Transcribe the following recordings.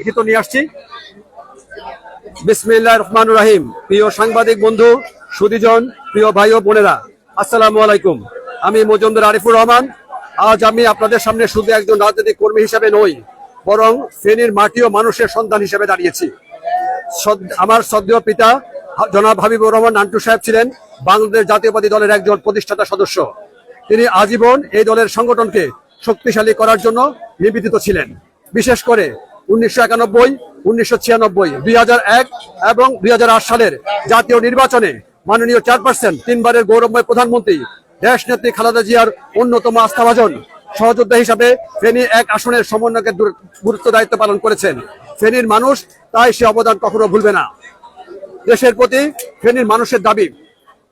লিখিত নিয়ে আসছি। বিসমিল্লাহ রহমান রাহিম। প্রিয় সাংবাদিক বন্ধু সুদীজন প্রিয় ভাই ও বোনেরা, আসসালামু আলাইকুম। আমি মজুমদার আরিফুর রহমান। আজ আমি আপনাদের সামনে শুধু একজন রাজনৈতিক কর্মী হিসেবে নই, বরং ফেনীর মাটি ও মানুষের সন্তান হিসেবে দাঁড়িয়েছি। আমার শ্রদ্ধেয় পিতা, জনাব হাবিবুর রহমান নান্টু সাহেব ছিলেন বাংলাদেশ জাতীয়বাদী দলের একজন প্রতিষ্ঠাতা সদস্য। তিনি আজীবন এই দলের সংগঠনকে শক্তিশালী করার জন্য নিবেদিত ছিলেন। বিশেষ করে উনিশশো একানব্বই, উনিশশো ছিয়ানব্বই, দুই এবং দুই হাজার আট সালের জাতীয় নির্বাচনে মাননীয় চেয়ারপারসন, তিনবারের গৌরবময় প্রধানমন্ত্রী দেশ নেত্রী খালেদা জিয়ার অন্যতম আস্থাভাজন সহযোদ্ধা হিসাবে ফেনী এক আসনের সমন্বয়কে গুরুত্ব দায়িত্ব পালন করেছেন। ফেনীর মানুষ তাই সে অবদান কখনো ভুলবে না। দেশের প্রতি ফেনীর মানুষের দাবি,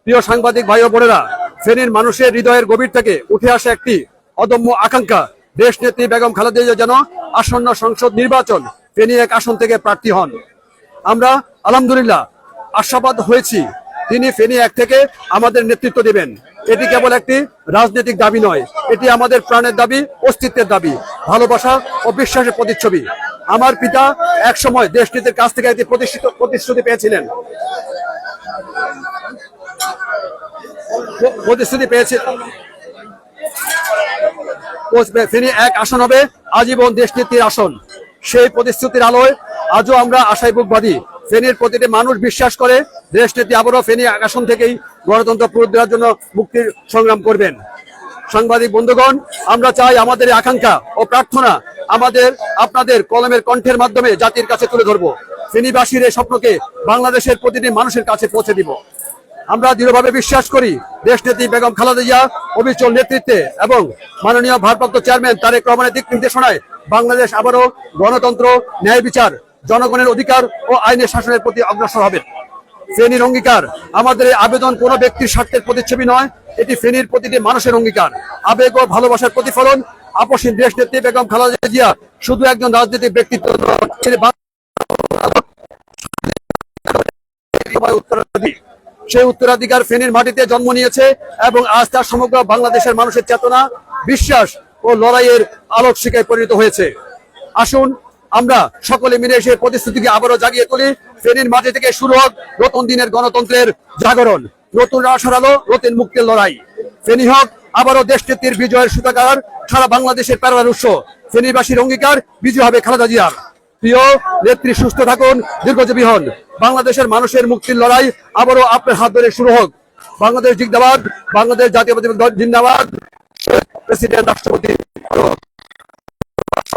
প্রিয় সাংবাদিক ভাই ও বোনেরা, ফেনীর মানুষের হৃদয়ের গভীর থেকে উঠে আসা একটি অদম্য আকাঙ্ক্ষা দেশ নেত্রী বেগম খালেদা যেন আসন্ন সংসদ নির্বাচন ফেনী এক আসন থেকে প্রার্থী হন। আমরা আলহামদুলিল্লাহ আশাবাদ হয়েছি তিনি ফেনী এক থেকে আমাদের নেতৃত্ব দেবেন। এটি কেবল একটি রাজনৈতিক দাবি নয়, এটি আমাদের প্রাণের দাবি, অস্তিত্বের দাবি, ভালোবাসা ও বিশ্বাসের প্রতিচ্ছবি। আমার পিতা এক সময় দেশনীতির কাছ থেকে একটি প্রতিষ্ঠিত প্রতিশ্রুতি পেয়েছিলেন। প্রতিশ্রুতি পেয়েছে ও- তিনি এক আসন হবে, আজীবন দেশনীতির আসন। সেই প্রতিশ্রুতির আলোয় আজও আমরা আশায় বুক বাঁধি ফেনীর প্রতিটি মানুষ বিশ্বাস করে, দেশনীতি আবারও ফেনী আসন থেকেই গণতন্ত্র পুনরুদ্ধারের জন্য মুক্তির সংগ্রাম করবেন। সাংবাদিক বন্ধুগণ, আমরা চাই আমাদের আকাঙ্ক্ষা ও প্রার্থনা আমাদের, আপনাদের কলমের কণ্ঠের মাধ্যমে জাতির কাছে তুলে ধরবো। ফেনীবাসীর এই স্বপ্নকে বাংলাদেশের প্রতিটি মানুষের কাছে পৌঁছে দিব। আমরা দৃঢ়ভাবে বিশ্বাস করি দেশ দেশনেত্রী বেগম খালেদা জিয়া অবিচল নেতৃত্বে এবং মাননীয় ভারপ্রাপ্ত চেয়ারম্যান তারেক রহমানের দিক নির্দেশনায় বাংলাদেশ আবারও গণতন্ত্র, ন্যায় বিচার, জনগণের অধিকার ও আইনের শাসনের প্রতি অগ্রসর হবে ফেনীর অঙ্গীকার, আমাদের এই আবেদন কোনো ব্যক্তির স্বার্থের প্রতিচ্ছবি নয়, এটি ফেনীর প্রতিটি মানুষের অঙ্গীকার আবেগ ও ভালোবাসার প্রতিফলন আপসীন দেশ নেত্রী বেগম খালেদা জিয়া শুধু একজন রাজনৈতিক ব্যক্তিত্ব। সেই উত্তরাধিকার ফেনীর মাটিতে জন্ম নিয়েছে এবং আজ তার সমগ্র বাংলাদেশের মানুষের চেতনা, বিশ্বাস ও লড়াইয়ের আলোক শিকায় পরিণত হয়েছে। আসুন, আমরা সকলে মিলে সেই প্রতিশ্রুতিকে আবারও জাগিয়ে তুলি। ফেনীর মাটি থেকে শুরু হোক নতুন দিনের গণতন্ত্রের জাগরণ নতুন আশার আলো নতুন মুক্তির লড়াই। ফেনী হোক, আবারও দেশ নেত্রীর বিজয়ের সুতাকার, সারা বাংলাদেশের প্যারার উৎস। ফেনীবাসীর অঙ্গীকার, বিজয় হবে খালেদা জিয়ার। প্রিয় নেত্রী, সুস্থ থাকুন, দীর্ঘজীবী হন। বাংলাদেশের মানুষের মুক্তির লড়াই আবারও আপনার হাত ধরে শুরু হোক। বাংলাদেশ জিন্দাবাদ, বাংলাদেশ জাতীয় জিন্দাবাদ। প্রেসিডেন্ট, রাষ্ট্রপতি